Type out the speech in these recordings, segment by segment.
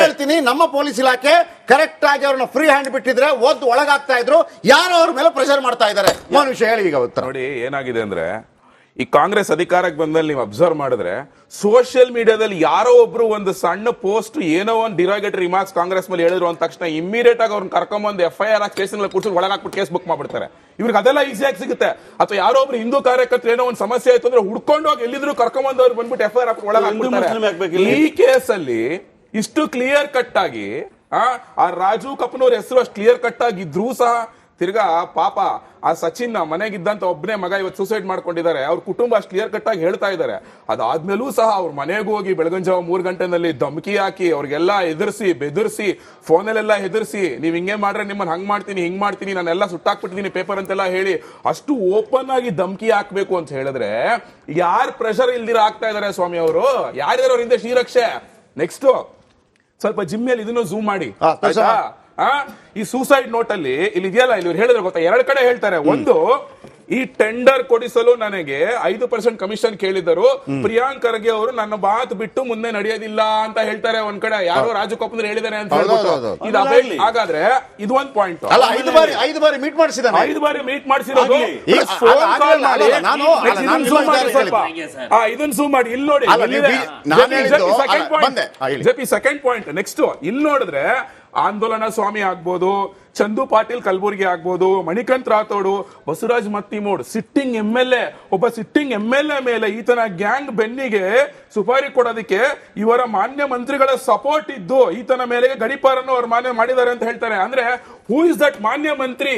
ಹೇಳ್ತೀನಿ ನಮ್ಮ ಪೊಲೀಸ್ ಇಲಾಖೆ ಕರೆಕ್ಟ್ ಆಗಿ ಅವ್ರನ್ನ ಫ್ರೀ ಹ್ಯಾಂಡ್ ಬಿಟ್ಟಿದ್ರೆ ಒದ್ದು ಒಳಗಾಗ್ತಾ ಇದ್ರು ಯಾರು ಅವ್ರ ಮೇಲೆ ಪ್ರೆಷರ್ ಮಾಡ್ತಾ ಇದಾರೆ. ಮನುಷ್ಯ ಹೇಳಿ ಈಗ ಉತ್ತರ. ನೋಡಿ ಏನಾಗಿದೆ ಅಂದ್ರೆ ಈ ಕಾಂಗ್ರೆಸ್ ಅಧಿಕಾರಕ್ಕೆ ಬಂದಲ್ಲಿ ನೀವು ಅಬ್ಸರ್ವ್ ಮಾಡಿದ್ರೆ ಸೋಷಿಯಲ್ ಮೀಡಿಯಾದಲ್ಲಿ ಯಾರೋ ಒಬ್ರು ಒಂದು ಸಣ್ಣ ಪೋಸ್ಟ್ ಏನೋ ಒಂದು ಡಿರಾಗೇಟ್ ರಿಮಾರ್ಕ್ಸ್ ಕಾಂಗ್ರೆಸ್ ಮೇಲೆ ಹೇಳಿದ್ರು ಅಂದ ತಕ್ಷಣ ಇಮಿಡಿಯೇಟ್ ಆಗಿ ಅವ್ರನ್ನ ಕರ್ಕೊಂಬಂದು ಎಫ್ ಐ ಆರ್ ಆಗಿ ಸ್ಟೇಷನ್ ಕೂರ್ಸಿ ಒಳಗಾಕ್ಬಿಟ್ಟು ಕೇಸ್ ಬುಕ್ ಮಾಡ್ಬಿಡ್ತಾರೆ. ಇವ್ರಿಗೆ ಅದೆಲ್ಲ ಈಸಿಯಾಗಿ ಸಿಗುತ್ತೆ. ಅಥವಾ ಯಾರೋ ಒಬ್ರು ಹಿಂದೂ ಕಾರ್ಯಕರ್ತರು ಏನೋ ಒಂದು ಸಮಸ್ಯೆ ಆಯ್ತು ಅಂದ್ರೆ ಹುಡ್ಕೊಂಡು ಹೋಗಿ ಎಲ್ಲಿದ್ರು ಕರ್ಕೊಂಬಂದು ಅವ್ರು ಬಂದ್ಬಿಟ್ಟು ಎಫ್ ಐ ಆರ್ ಮುಸ್ಲಿಂ ಒಳಗಾಕ್ಬಿಡ್ತಾರೆ ಈ ಕೇಸಲ್ಲಿ ಇಷ್ಟು ಕ್ಲಿಯರ್ ಕಟ್ ಆಗಿ, ಆ ರಾಜು ಕಪ್ನವ್ರ ಹೆಸರು ಅಷ್ಟು ಕ್ಲಿಯರ್ ಕಟ್ ಆಗಿದ್ರೂ ಸಹ ತಿರ್ಗಾ ಪಾಪ ಆ ಸಚಿನ್ ಮನೆಗಿದ್ದಂತ ಒಬ್ಬನೇ ಮಗ ಇವತ್ತು ಸೂಸೈಡ್ ಮಾಡ್ಕೊಂಡಿದ್ದಾರೆ. ಅವ್ರ ಕುಟುಂಬ ಅಷ್ಟು ಕ್ಲಿಯರ್ ಕಟ್ ಆಗಿ ಹೇಳ್ತಾ ಇದ್ದಾರೆ ಅದಾದ್ಮೇಲೂ ಸಹ ಅವ್ರ ಮನೆಗೆ ಹೋಗಿ ಬೆಳಗಿನ ಜಾವ ಮೂರ್ ಗಂಟೆನಲ್ಲಿ ಧಮಕಿ ಹಾಕಿ ಅವ್ರಿಗೆಲ್ಲ ಎದುರಿಸಿ ಬೆದರ್ಸಿ, ಫೋನಲ್ಲೆಲ್ಲ ಹೆದರ್ಸಿ, ನೀವು ಹಿಂಗೆ ಮಾಡ್ರೆ ನಿಮ್ಮನ್ನ ಹಂಗ್ ಮಾಡ್ತೀನಿ, ಹಿಂಗ್ ಮಾಡ್ತೀನಿ, ನಾನೆಲ್ಲ ಸುಟ್ಟಾಕ್ಬಿಟ್ಟಿದ್ದೀನಿ ಪೇಪರ್ ಅಂತೆಲ್ಲ ಹೇಳಿ ಅಷ್ಟು ಓಪನ್ ಆಗಿ ಧಮಕಿ ಹಾಕ್ಬೇಕು ಅಂತ ಹೇಳಿದ್ರೆ ಯಾರ್ ಪ್ರೆಷರ್ ಇಲ್ದಿರ ಆಗ್ತಾ ಇದಾರೆ ಸ್ವಾಮಿ ಅವರು? ಯಾರ್ಯಾರು ಹಿಂದೆ ಶ್ರೀರಕ್ಷೆ? ನೆಕ್ಸ್ಟ್ ಸ್ವಲ್ಪ ಜಿಮ್ಮಿಯಲ್ಲಿ ಇದನ್ನು ಝೂಮ್ ಮಾಡಿ. ಆಯ್ತಾ? ಆ, ಈ ಸೂಸೈಡ್ ನೋಟ್ ಅಲ್ಲಿ ಇಲ್ಲಿ ಇದೆಯಲ್ಲ ಇಲ್ಲಿ ಇವ್ರು ಹೇಳಿದ್ರೆ ಗೊತ್ತಾ? ಎರಡು ಕಡೆ ಹೇಳ್ತಾರೆ. ಒಂದು ಈ ಟೆಂಡರ್ ಕೊಡಿಸಲು ನನಗೆ ಐದು ಪರ್ಸೆಂಟ್ ಕಮಿಷನ್ ಕೇಳಿದರು ಪ್ರಿಯಾಂಕ್ ಖರ್ಗೆ ಅವರು ನನ್ನ ಮಾತು ಬಿಟ್ಟು ಮುಂದೆ ನಡೆಯೋದಿಲ್ಲ ಅಂತ ಹೇಳ್ತಾರೆ ಒಂದ್ ಕಡೆ. ಯಾರೋ ರಾಜು ಕಪ್ಪಂದ್ರೆ ಹೇಳಿದಾರೆ ಅಂತ ಹೇಳ್ಬಿಟ್ಟು. ಇದು ಅಬೆ- ಹಾಗಾದ್ರೆ ಇದು ಒಂದ್ ಪಾಯಿಂಟ್ ಅಲ್ಲ ಐದು ಬಾರಿ ಐದು ಬಾರಿ ಮೀಟ್ ಮಾಡಿಸಿದಾನೆ ಐದು ಬಾರಿ ಮೀಟ್ ಮಾಡಿಸಿರೋದು. ಫೋನ್ ಅಲ್ಲ, ಮಾಡಿ. ನಾನು- ಇದನ್ನ ನಾನು ಮಾಡಿ ಹೇಳಿದ್ದು. ಸ್ವಲ್ಪ ಹೇಳಿದ್ದು. ಆ, ಇದನ್ನ zoom ಮಾಡಿ. ಇಲ್ಲಿ ನೋಡಿ. ಸೆಕೆಂಡ್ ಪಾಯಿಂಟ್ ನೆಕ್ಸ್ಟ್ ಇಲ್ಲಿ ನೋಡಿದ್ರೆ ಆಂದೋಲನ ಸ್ವಾಮಿ ಆಗ್ಬೋದು ಚಂದು ಪಾಟೀಲ್ ಕಲಬುರ್ಗಿ ಆಗ್ಬೋದು Manikanth Rathod Basavaraj Mattimod sitting M L A ಒಬ್ಬ ಸಿಟ್ಟಿಂಗ್ ಎಂ ಎಲ್ ಎ ಮೇಲೆ ಈತನ ಗ್ಯಾಂಗ್ ಬೆನ್ನಿಗೆ ಸುಪಾರಿ ಕೊಡೋದಕ್ಕೆ ಇವರ ಮಾನ್ಯ ಮಂತ್ರಿಗಳ ಸಪೋರ್ಟ್ ಇದ್ದು ಈತನ ಮೇಲೆ ಗಡಿಪಾರನ್ನು ಅವರು ಮಾನ್ಯ ಮಾಡಿದ್ದಾರೆ ಅಂತ ಹೇಳ್ತಾರೆ. ಅಂದ್ರೆ ಹೂ ಇಸ್ ದಟ್ ಮಾನ್ಯ ಮಂತ್ರಿ?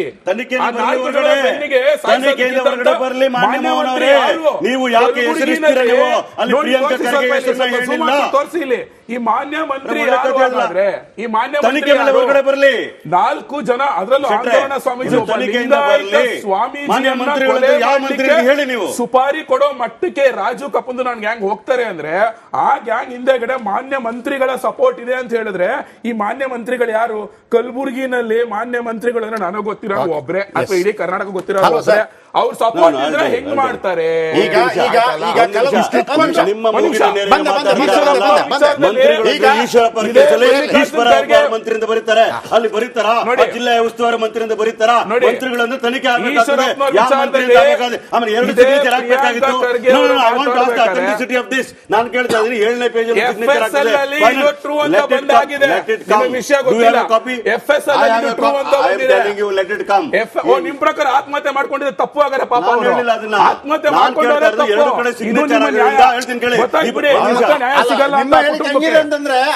ನೀವು ಯಾಕೆ ತೋರ್ಸಿ ಇಲ್ಲಿ, ಈ ಮಾನ್ಯ ಮಂತ್ರಿ? ಈ ಮಾನ್ಯ. ನಾಲ್ಕು ಜನ ಅದರಲ್ಲೂ ಆಂದೋಲನ ಸ್ವಾಮೀಜಿ ಯಾವ ಹೇಳಿ ನೀವು? ಸುಪಾರಿ ಕೊಡೋ ಮಟ್ಟಕ್ಕೆ ರಾಜು ಕಪಂದು ನನ್ ಗ್ಯಾಂಗ್ ಹೋಗ್ತಾರೆ ಅಂದ್ರೆ ಆ ಗ್ಯಾಂಗ್ ಹಿಂದೆಗಡೆ ಮಾನ್ಯ ಮಂತ್ರಿಗಳ ಸಪೋರ್ಟ್ ಇದೆ ಅಂತ ಹೇಳಿದ್ರೆ ಈ ಮಾನ್ಯ ಮಂತ್ರಿಗಳು ಯಾರು? ಕಲಬುರಗಿನಲ್ಲಿ ಮಾನ್ಯ ಮಂತ್ರಿಗಳು ಅಂದ್ರೆ ನನಗೆ ಗೊತ್ತಿರೋ ಒಬ್ರೆ. ಅಥವಾ ಇಡೀ ಕರ್ನಾಟಕ ಗೊತ್ತಿರೋ ಒಬ್ರೆ. ಅವ್ರ ಸಪೋರ್ಟ್ ಇದ್ರೆ ಹೆಂಗ್ ಮಾಡ್ತಾರೆ? ಈಗ ಈಗ ಈಗ ಕೆಲವು. ನಿಮ್ಮ ಮಂತ್ರಿಯಿಂದ ಬರೀತಾರೆ. ಅಲ್ಲಿ ಬರೀತಾರ? ನೋಡಿ. ಜಿಲ್ಲೆಯ ಉಸ್ತುವಾರಿ ಮಂತ್ರಿಯಿಂದ ಬರೀತಾರ. ಮಂತ್ರಿಗಳನ್ನು ತನಿಖೆ ಯಾವ ಮಂತ್ರಿಯಿಂದ ಆಮೇಲೆ ಎರಡು ಸಿಗ್ನೇಚರ್ ಅಥೆಂಟಿಸಿಟಿ ಆಫ್ ದಿಸ್ ನಾನು ಕೇಳ್ತಾ ಇದ್ದೀನಿ ಏಳನೇ ಪೇಜ್ ಕಮ್ ಎಫ್ ಓ ನಿಮ್ ಪ್ರಕಾರ ಆತ್ಮಹತ್ಯೆ ಮಾಡ್ಕೊಂಡಿದ್ರೆ ತಪ್ಪು ಆಗರೆ ಪಾಪ. ಆತ್ಮಹತ್ಯೆ ಮಾಡ್ಕೊಂಡವ್ರೆ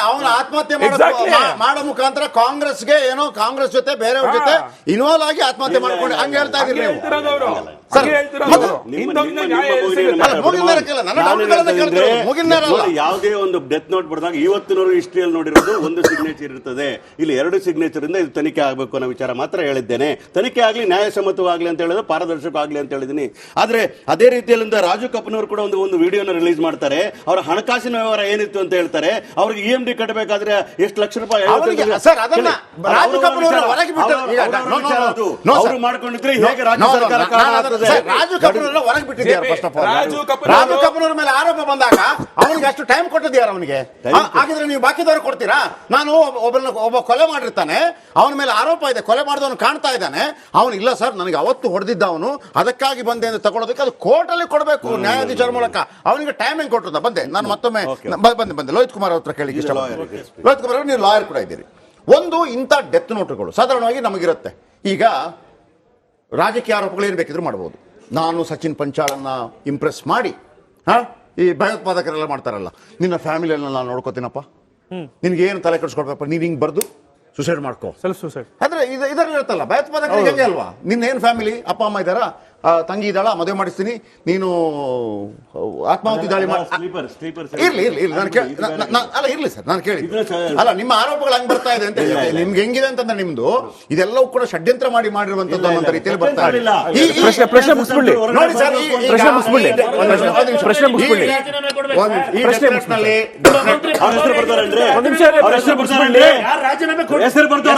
ಅವನ ಆತ್ಮಹತ್ಯೆ ಮಾಡೋ ಮುಖಾಂತರ ಕಾಂಗ್ರೆಸ್ಗೆ ಏನೋ ಕಾಂಗ್ರೆಸ್ ಜೊತೆ ಬೇರೆಯವ್ರ. ಜೊತೆ ಇನ್ವಾಲ್ವ್ ಆಗಿ ಆತ್ಮಹತ್ಯೆ ಮಾಡ್ಕೊಂಡು ಹಂಗ ಹೇಳ್ತಾ ಇದ್ರಿ ಯಾವುದೇ ಒಂದು ಡೆತ್ ನೋಟ್ ಬರೆದಾಗ ಇವತ್ತಿನವರೆಗೂ ಹಿಸ್ಟ್ರಿಯಲ್ಲಿ ನೋಡಿರೋದು ಒಂದು ಸಿಗ್ನೇಚರ್ ಇರ್ತದೆ. ಇಲ್ಲಿ ಎರಡು ಸಿಗ್ನೇಚರ್ ಇಂದ ಇದು ತನಿಖೆ ಆಗಬೇಕು ಅನ್ನೋ ವಿಚಾರ ಮಾತ್ರ ಹೇಳಿದ್ದೇನೆ. ತನಿಖೆ ಆಗಲಿ ನ್ಯಾಯಸಮ್ಮತವಾಗಲಿ ಅಂತ ಹೇಳಿದ್ರೆ ಪಾರದರ್ಶಕ ಆಗಲಿ ಅಂತ ಹೇಳಿದ್ದೀನಿ ಆದರೆ ಅದೇ ರೀತಿಯಲ್ಲಿ ರಾಜು ಕಪ್ಪನವರು ಕೂಡ ಒಂದು ಒಂದು ವಿಡಿಯೋನ ರಿಲೀಸ್ ಮಾಡ್ತಾರೆ. ಅವರ ಹಣಕಾಸಿನ ವ್ಯವಹಾರ ಏನಿತ್ತು ಅಂತ ಹೇಳ್ತಾರೆ. ಅವ್ರಿಗೆ ಇ ಎಂ ಡಿ ಕಟ್ಟಬೇಕಾದ್ರೆ ಎಷ್ಟು ಲಕ್ಷ ರೂಪಾಯಿ ಅವ್ರ. ಮಾಡ್ಕೊಂಡಿದ್ರೆ ಹೇಗೆ ರಾಜ್ಯ ಸರ್ಕಾರ ರಾಜು ಕಪೂರ್ ಹೊರಗೆ ಬಿಟ್ಟಿದ್ದಾರೆ first of all Raju Kapoor ಮೇಲೆ ಆರೋಪ ಬಂದಾಗ ಅವನಿಗೆ ಅಷ್ಟು ಟೈಮ್ ಕೊಟ್ಟಿದ್ಯಾರ ಅವನಿಗೆ? ಹಾಗಿದ್ರೆ ನೀವು ಬಾಕಿದವ್ರು ಕೊಡ್ತೀರಾ? ನಾನು ಒಬ್ಬ- ಒಬ್ಬನ ಒಬ್ಬ ಕೊಲೆ ಮಾಡಿರ್ತಾನೆ. ಅವನ ಮೇಲೆ ಆರೋಪ ಇದೆ. ಕೊಲೆ ಮಾಡಿದವನು ಕಾಣ್ತಾ ಇದ್ದಾನೆ. ಅವನು ಇಲ್ಲ ಸರ್ ನನಗೆ ಅವತ್ತು ಹೊಡೆದಿದ್ದ ಅವನು. ಅದಕ್ಕಾಗಿ ಬಂದೆ ಅಂತ ತಗೊಳ್ಳೋದಕ್ಕೆ ಅದು ಕೋರ್ಟಲ್ಲಿ ಕೊಡಬೇಕು ನ್ಯಾಯಾಧೀಶರ ಮೂಲಕ. ಅವನಿಗೆ ಟೈಮಿಂಗ್ ಹೆಂಗ್ ಕೊಟ್ಟದ ಬಂದೆ. ನಾನು ಮತ್ತೊಮ್ಮೆ ಬಂದೆ ಬಂದೆ. ಲೋಹಿತ್ ಕುಮಾರ್ ಹತ್ರ ಕೇಳಿ ಇಷ್ಟ ಲೋಹಿತ್ ಕುಮಾರ್. ಅವರು ನೀವು ಲಾಯರ್ ಕೂಡ ಇದ್ದೀರಿ. ಒಂದು ಇಂಥ ಡೆತ್ ನೋಟುಗಳು ಸಾಧಾರಣವಾಗಿ ನಮಗಿರುತ್ತೆ. ಈಗ ರಾಜಕೀಯ ಆರೋಪಗಳು ಏನು ಬೇಕಿದ್ರು ಮಾಡ್ಬೋದು. ನಾನು ಸಚಿನ್ ಪಂಚಾಳನ್ನ ಇಂಪ್ರೆಸ್ ಮಾಡಿ ಹಾ ಈ ಭಯೋತ್ಪಾದಕರೆಲ್ಲ ಮಾಡ್ತಾರಲ್ಲ ನಿನ್ನ ಫ್ಯಾಮಿಲಿಯನ್ನ ನಾನು ನೋಡ್ಕೋತೀನಪ್ಪ. ನಿನ್ಗೆ ಏನು ತಲೆ ಕೆಡಿಸ್ಕೊಡ್ಬೇಕಪ್ಪ? ನೀನು ಹಿಂಗೆ ಬರ್ದು ಸುಸೈಡ್ ಮಾಡ್ಕೋ ಸೆಲ್ಫ್ ಸುಸೈಡ್ ಆದ್ರೆ ಇದು ಇದರಲ್ಲಿ ಇರುತ್ತಲ್ಲ ಭಯೋತ್ಪಾದಕರಿಗೆ ಹೆಂಗೆ ಅಲ್ವಾ? ನಿನ್ನ ಏನ್ ಫ್ಯಾಮಿಲಿ ಅಪ್ಪ ಅಮ್ಮ ಇದ್ದಾರಾ? ತಂಗಿ ಇದ್ದಾಳ ಮದುವೆ ಮಾಡಿಸ್ತೀನಿ ನೀನು ಆತ್ಮಹತ್ಯೆ ದಾಳಿ ಮಾಡಿ ಇರ್ಲಿ ಇರ್ಲಿ ಇರ್ಲಿ ನಾನು ಕೇಳಿ ಅಲ್ಲ ಇರ್ಲಿ ಸರ್ ನಾನು ಕೇಳಿ ಅಲ್ಲ ನಿಮ್ಮ ಆರೋಪಗಳು ಹಂಗ್ ಬರ್ತಾ ಇದೆ ಅಂತ ನಿಮ್ಗೆ ಹೆಂಗಿದೆ ಅಂತಂದ್ರೆ ನಿಮ್ದು ಇದೆಲ್ಲವೂ ಕೂಡ ಷಡ್ಯಂತ್ರ ಮಾಡಿ ಮಾಡಿರುವಂತದ್ದು ಅನ್ನೋ ರೀತಿಯಲ್ಲಿ ಬರ್ತಾ ಇದೆ ಇಲ್ಲ. ಈ- ಈ- ಪ್ರಶ್ನೆ- ಪ್ರಶ್ನೆ. ನೋಡಿ ಸರ್ ಪ್ರಶ್ನೆ. ಈ- ನಿಮಿಷ. ಪ್ರಶ್ನೆ. ಈ- ಒಂದ್ ನಿಮಿಷ. ಈ ಪ್ರಶ್ನೆ ರಾಜೀನಾಮೆ ಕೊಡ್- ಹೆಸರು ಬರ್ತಾರ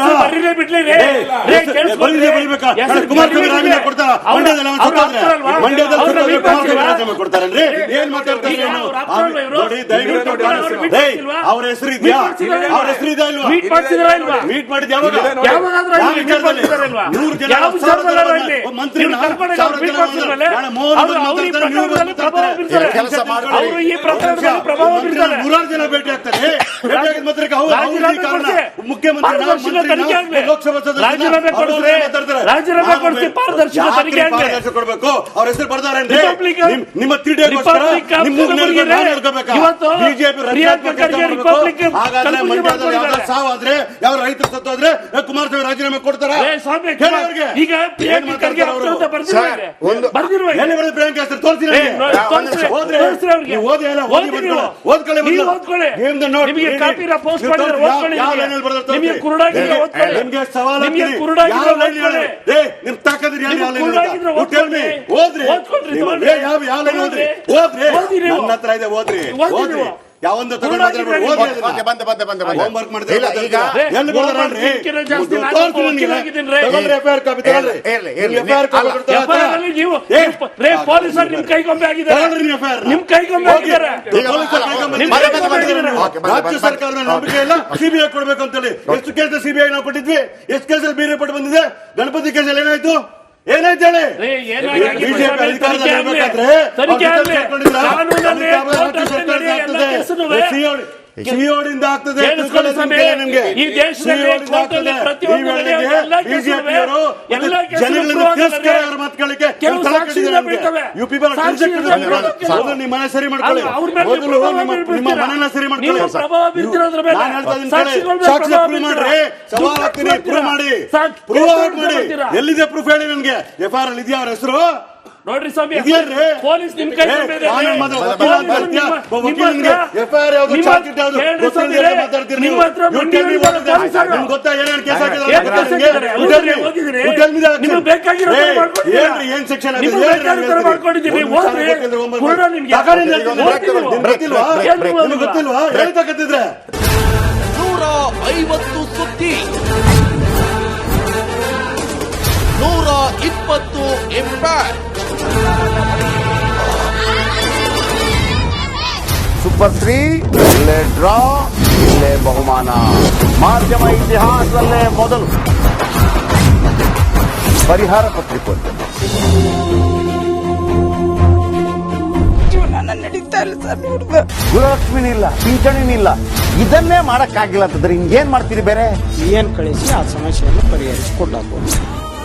ಬಿಡ್ಲಿ ರೀ. ರೇ, ಹೆಸರು- ಕೇಳಿಸ್ಕೊಳ್ರಿ. ಬರೀದೇ ಬರೀಬೇಕಾ? ಹೆಸರು ಕುಮಾರಸ್ವಾಮಿ ಬರ್ರಿಲೇ ರಾಜೀನಾಮೆ. ಕೊಡ್ತಾರ? ಮಂಡ್ಯದಲ್ಲಿ? ಏನ್ ಮಾತಾಡ್ತಾರೆ? ನೋಡಿ ದಯವಿಟ್ಟು ಅವ್ರು ಹೆಸರು ಇದೆಯಾ? ಮೀಟ್ ಅವ್ರ ಹೆಸರು ಇಲ್ವಾ? ಮೀಟ್ ಮಾಡಿದ್ ಯಾವಾಗ? ನೂರು ಜನ ನೂರಾರು ಜನ ಭೇಟಿ ಆಗ್ತಾರೆ. ರಾಜೀನಾಮೆ. ಮುಖ್ಯಮಂತ್ರಿ ನಾವು, ಅವ್ರು ಕೊಡ್ಸಿ. ಪಾರದರ್ಶಕ ತನಿಖೆ ಹೆಸರು ನಿಮ್ಮ ಬಿಜೆಪಿ. ಸಾವಾದ್ರೆ ಯಾವ ರೈತರು ಸತ್ತೋದ್ರೆ ಕುಮಾರಸ್ವಾಮಿ ರಾಜೀನಾಮೆ ಕೊಡ್ತಾರ? ಏ, ಸ್ವಾಮಿ, ಈಗ ಪ್ರಿಯಾಂಕಾ ಹೆಸರು ತೋರಿಸಿ. ಓದ್ಕೊಳ್ಳಿ ನೀವು ಪೋಸ್ಟ್ ಮಾಡಿದ್ರೆ ಓದ್ಕೊಳ್ಳಿ ನಿಮಗೆ. ಕುರುಡಾಗಿದ್ರೆ ಓದ್ಕೊಳ್ಳಿ. ನಿಮಗೆ ಸವಾಲು ನಿಮಗೆ. ಕುರುಡಾಗಿದ್ರೆ ಯಾವ ಓದ್ಕೊಳ್ಳಿ. ಹೇಳಿ? ಏ, ನಿಮ್ ತಾಕತ್ತಿದ್ರೆ ಯಾವ ಯಾರು line ಕುರುಡಾಗಿದ್ರೆ. ಓದ್ಕೊಳ್ಳಿ. ಓದ್ರಿ. ಏ, ಯಾವ ಯಾವ ಓದ್ರಿ ಓದ್ರಿ. ನನ್ನ ಹತ್ರ ಇದೆ ಓದ್ರಿ ಓದಿ ಓದ್ರಿ. ಯಾವೊಂದು ಪೊಲೀಸರು ನಿಮ್ ಕೈಗೊಂಬೆ ಆಗಿದ್ದಾರೆ. ನಿಮ್ ಕೈಗೊಂಬೆ. ಆಗಿದ್ದಾರೆ. ರಾಜ್ಯ. ನಂಬಿಕೆ ಇಲ್ಲ. ಸಿಬಿಐ ಕೊಡ್ಬೇಕು ಅಂತೇಳಿ. ಎಷ್ಟು ಕೇಸ್ ಸಿಬಿಐ ನಾವು ಕೊಟ್ಟಿದ್ವಿ? ಎಷ್ಟು ಕೇಸಲ್ಲಿ ಬೇರೆ ಪಟ್ಟು ಬಂದಿದೆ? ಗಣಪತಿ ಕೇಸಲ್ಲಿ ಏನಾಯ್ತು? ಏನಾಯ್ತು ಹೇಳಿ? ಬಿಜೆಪಿ ಅಧಿಕಾರದಲ್ಲಿ. ಇರ್ಬೇಕಾದ್ರೆ. ಕಾನೂನಲ್ಲಿ ಎಲ್ಲ ಆಗ್ತದೆ. ಆಗ್ತದೆ. ನಿಮ್ಗೆ. ಈ ದೇಶದಲ್ಲಿ. ಪ್ರತಿಯೊಂದು ತಿರಸ್ಕಾರ ಮಾತುಗಳಿಗೆ. U P. ಮೊದಲು ನಿಮ್ಮ ಮನೆ ಸರಿ ಮಾಡ್ಕೊಳ್ಳಿ. ಮೊದಲು ನಿಮ್ಮ ಮನೆನ ಸರಿ ಮಾಡ್ಕೊಳ್ಳಿ. ನಾನು ಹೇಳ್ತಾ ಇದ್ದೀನಿ ಸಾಕ್ಷಿ ಪ್ರೂವ್ ಮಾಡ್ರಿ. ಸವಾಲ್ ಹಾಕ್ತೀನಿ ಪ್ರೂವ್ ಮಾಡಿ. ಪ್ರೂವ್ ಮಾಡಿ? ಎಲ್ಲಿದೆ ಪ್ರೂಫ್ ಹೇಳಿ ನನಗೆ. ಎಫ್ ಆರ್ ಅಲ್ಲಿ ಇದೆಯಾ ಅವ್ರ ಹೆಸರು? ನೋಡ್ರಿ ಸ್ವಾಮಿ? ಪೊಲೀಸ್ ನಿಮ್ ಕೈ ನಿಮ್ಮ- ಹತ್ರ-. ನಿಮ್ಗೆ ಗೊತ್ತಾ ಏನೇನು ಕೇಸ್ ಹಾಕಿದ್ದಾರೆ? ಏನ್ ಬೇಕಾಗಿರೋ ಸೆಕ್ಷನ್? ಮಾಡ್ಕೊಂಡಿದ್ದೀರಿ. ನಿಮ್ಗೆ. ಗೊತ್ತಿಲ್ವಾ? ಹೇಳ್ತಕ್ಕಂತಿದ್ರೆ ನೂರ ಐವತ್ತು ಸುದ್ದಿ. ನೂರ ಇಪ್ಪತ್ತು ಇಂಪ್ಯಾಕ್ಟ್ ಸೂಪರ್ ತ್ರೀ ಇಲ್ಲೇ ಡ್ರಾ ಇಲ್ಲೇ ಬಹುಮಾನ. ಮಾಧ್ಯಮ ಇತಿಹಾಸದಲ್ಲೇ ಮೊದಲು. ಪರಿಹಾರ ಪತ್ರಿಕೋದ್ಯಮ ಜೀವನ ನಡೀತಾ ಇಲ್ಲ ಸರ್ ನೋಡ್ದ ಗೃಹಲಕ್ಷ್ಮಿನಿಲ್ಲ ಪಿಂಚಣಿನಿಲ್ಲ ಇದನ್ನೇ ಮಾಡಕ್ಕಾಗಿಲ್ಲ ಅಂತಂದ್ರೆ ಹಿಂಗೇನ್ ಮಾಡ್ತೀರಿ ಬೇರೆ? ಏನ್ ಕಳಿಸಿ ಆ ಸಮಸ್ಯೆಯನ್ನು ಪರಿಹರಿಸಿಕೊಡಬಹುದು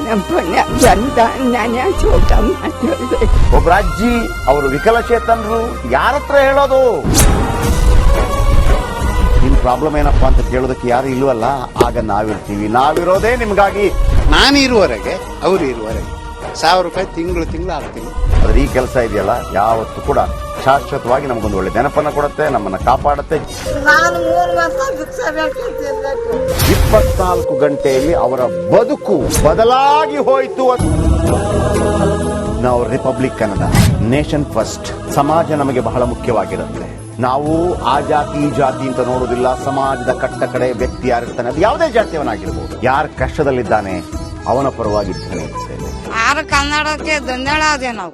ನಮ್ಮ ಪುಣ್ಯ ಜನ ನ್ಯಾಯ ಚೋಟ ಮಾಡಿದೆ ಒಬ್ಬ ಅಜ್ಜಿ ಅವರು ವಿಕಲಚೇತನರು ಯಾರ ಹತ್ರ ಹೇಳೋದು? ನಿಮ್ ಪ್ರಾಬ್ಲಮ್ ಏನಪ್ಪಾ ಅಂತ ಕೇಳೋದಕ್ಕೆ ಯಾರು ಇಲ್ವಲ್ಲ? ಆಗ ನಾವಿರ್ತೀವಿ. ನಾವಿರೋದೇ ನಿಮ್ಗಾಗಿ. ನಾನು ಇರುವವರೆಗೆ ಅವ್ರು ಇರುವವರೆಗೆ. ಸಾವಿರ ರೂಪಾಯಿ ತಿಂಗಳು ತಿಂಗಳು ಆಗ್ತೀನಿ. ಆದ್ರೆ ಈ ಕೆಲಸ ಇದೆಯಲ್ಲ ಯಾವತ್ತೂ ಕೂಡ ಶಾಶ್ವತವಾಗಿ ನಮಗೊಂದು ಒಳ್ಳೆ ನೆನಪನ್ನು ಕೊಡುತ್ತೆ ನಮ್ಮನ್ನ ಕಾಪಾಡುತ್ತೆ. ಇಪ್ಪತ್ನಾಲ್ಕು ಗಂಟೆಯಲ್ಲಿ ಅವರ ಬದುಕು ಬದಲಾಗಿ ಹೋಯಿತು ನಾವು ರಿಪಬ್ಲಿಕ್ ಕನ್ನಡ ನೇಷನ್ ಫಸ್ಟ್. ಸಮಾಜ ನಮಗೆ ಬಹಳ ಮುಖ್ಯವಾಗಿರುತ್ತೆ. ನಾವು ಆ ಜಾತಿ ಈ ಜಾತಿ ಅಂತ ನೋಡುವುದಿಲ್ಲ. ಸಮಾಜದ ಕಟ್ಟ ಕಡೆ ವ್ಯಕ್ತಿ ಯಾರಿರ್ತಾನೆ ಅದು ಯಾವುದೇ ಜಾತಿಯವನಾಗಿರ್ಬೋದು. ಯಾರು ಕಷ್ಟದಲ್ಲಿದ್ದಾನೆ ಅವನ ಪರವಾಗಿ ಯಾರು ಕನ್ನಡಕ್ಕೆ ಕನ್ನಡಕ್ಕೆ ಧನ್ಯವಾದ ನಾವು.